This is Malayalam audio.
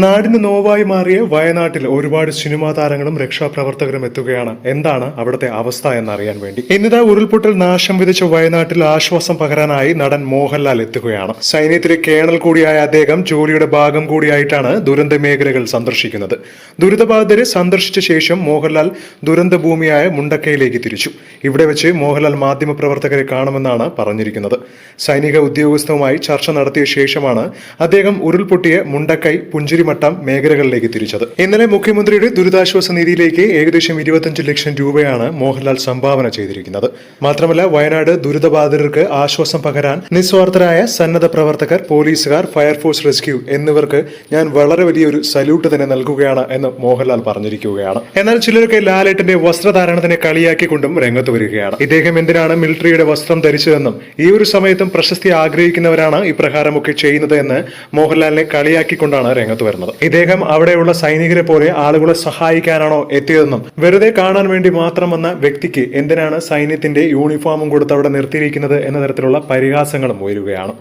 നാടിന് നോവായി മാറിയ വയനാട്ടിൽ ഒരുപാട് സിനിമാ താരങ്ങളും രക്ഷാപ്രവർത്തകരും എത്തുകയാണ്. എന്താണ് അവിടുത്തെ അവസ്ഥ എന്നറിയാൻ വേണ്ടി. ഇന്നിതാ ഉരുൾപൊട്ടൽ നാശം വിധിച്ച വയനാട്ടിൽ ആശ്വാസം പകരാനായി നടൻ മോഹൻലാൽ എത്തുകയാണ്. സൈന്യത്തിലെ കേണൽ കൂടിയായ അദ്ദേഹം ജോലിയുടെ ഭാഗം കൂടിയായിട്ടാണ് ദുരന്ത മേഖലകൾ സന്ദർശിക്കുന്നത്. ദുരിതബാധിതരെ സന്ദർശിച്ച ശേഷം മോഹൻലാൽ ദുരന്ത ഭൂമിയായ മുണ്ടക്കയിലേക്ക് തിരിച്ചു. ഇവിടെ വെച്ച് മോഹൻലാൽ മാധ്യമപ്രവർത്തകരെ കാണുമെന്നാണ് പറഞ്ഞിരിക്കുന്നത്. സൈനിക ഉദ്യോഗസ്ഥവുമായി ചർച്ച നടത്തിയ ശേഷമാണ് അദ്ദേഹം ഉരുൾപൊട്ടിയ മുണ്ടക്കൈ പുഞ്ചിരിമട്ടം മേഖലകളിലേക്ക് തിരിച്ചത്. ഇന്നലെ മുഖ്യമന്ത്രിയുടെ ദുരിതാശ്വാസ നിധിയിലേക്ക് ഏകദേശം ഇരുപത്തിയഞ്ച് ലക്ഷം രൂപയാണ് മോഹൻലാൽ സംഭാവന ചെയ്തിരിക്കുന്നത്. മാത്രമല്ല വയനാട് ദുരിതബാധിതർക്ക് ആശ്വാസം പകരാൻ നിസ്വാർത്ഥരായ സന്നദ്ധ പ്രവർത്തകർ പോലീസുകാർ ഫയർഫോഴ്സ് റെസ്ക്യൂ എന്നിവർക്ക് ഞാൻ വളരെ വലിയൊരു സല്യൂട്ട് തന്നെ നൽകുകയാണ് എന്ന് മോഹൻലാൽ പറഞ്ഞിരിക്കുകയാണ്. എന്നാൽ ചിലരൊക്കെ ലാലേട്ടന്റെ വസ്ത്രധാരണത്തിനെ കളിയാക്കിക്കൊണ്ടും രംഗത്ത് വരികയാണ്. ഇദ്ദേഹം എന്തിനാണ് മിലിറ്ററിയുടെ വസ്ത്രം ധരിച്ചതെന്നും ഈ ഒരു സമയത്തും പ്രശസ്തി ആഗ്രഹിക്കുന്നവരാണ് ഇപ്രകാരമൊക്കെ ചെയ്യുന്നത് എന്ന് മോഹൻലാലിനെ കളിയാക്കിക്കൊണ്ടാണ് രംഗത്ത് വരുന്നത്. ഇദ്ദേഹം അവിടെയുള്ള സൈനികരെ പോലെ ആളുകളെ സഹായിക്കാനാണോ എത്തിയതെന്നും വെറുതെ കാണാൻ വേണ്ടി മാത്രം വന്ന വ്യക്തിക്ക് എന്തിനാണ് സൈന്യത്തിന്റെ യൂണിഫോമും കൊടുത്ത് അവിടെ നിർത്തിയിരിക്കുന്നത് എന്ന തരത്തിലുള്ള പരിഹാസങ്ങളും ഉയരുകയാണ്.